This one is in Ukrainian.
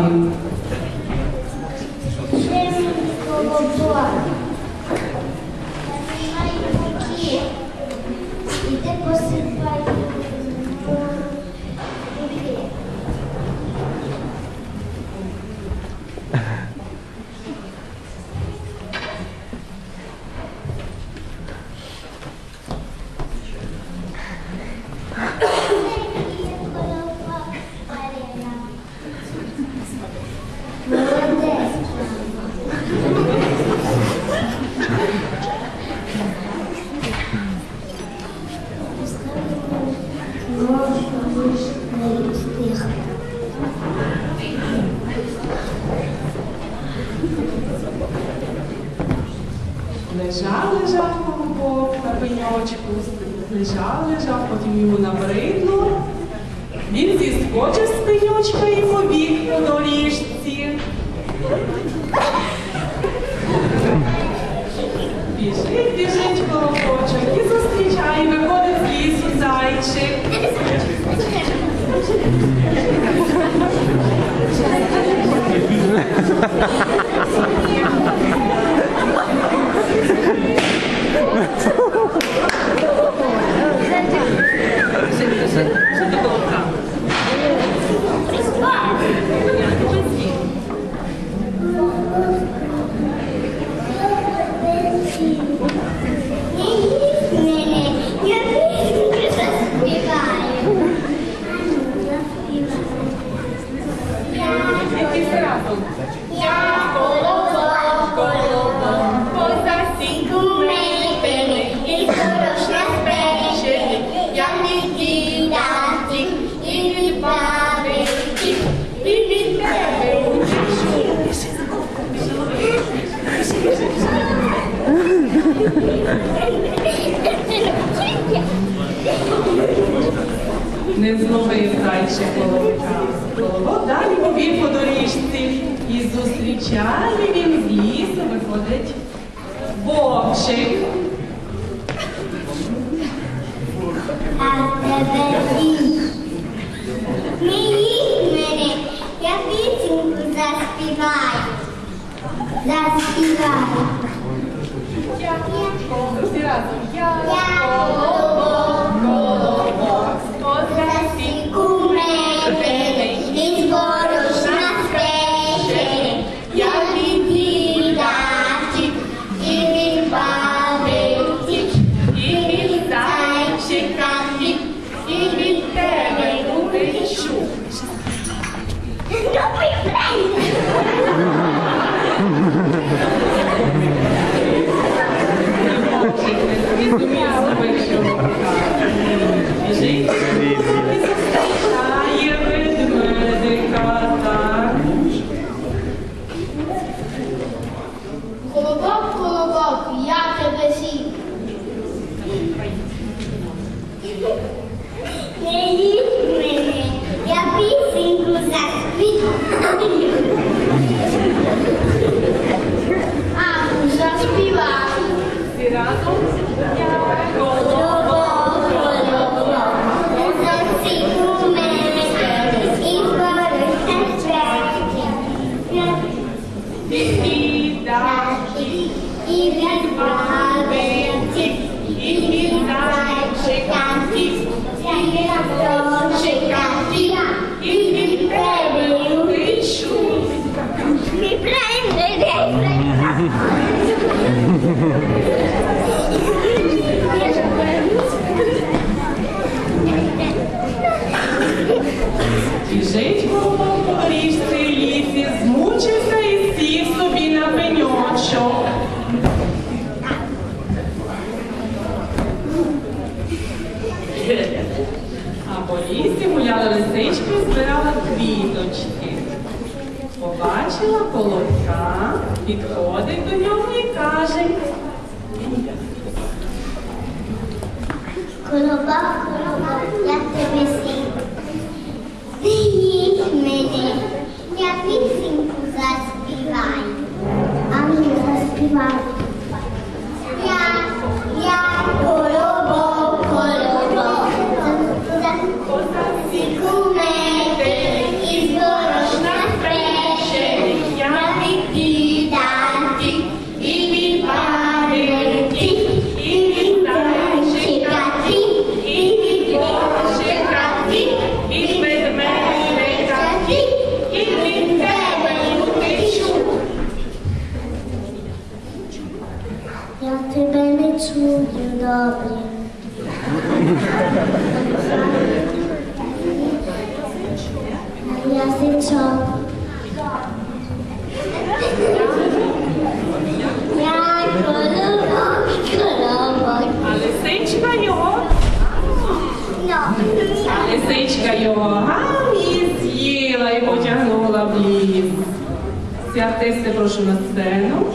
happy Лежав, лежав бок на пеньочку, лежав, лежав, потім йому набридло. Він зіскочив з пеньочка і побіг по доріжці. Біжить, біжить колокочок і зустрічає, виходить з лісу зайчик. Далі повів по. І зустрічає він з лісу, виходить вовчик. А тебе ні. Мій мене, я пісеньку заспіваю. Заспіваю. Я, я, я. по лісі гуляли лисички і збирала квіточки. Побачила колобка, підходить до нього і каже. Колобак, колобак, я тебе Язичок. Я коробок, коробок. А лисичка його, а лисичка його гам і з'їла і потягнула в ліс. Ці артисти прошу на сцену.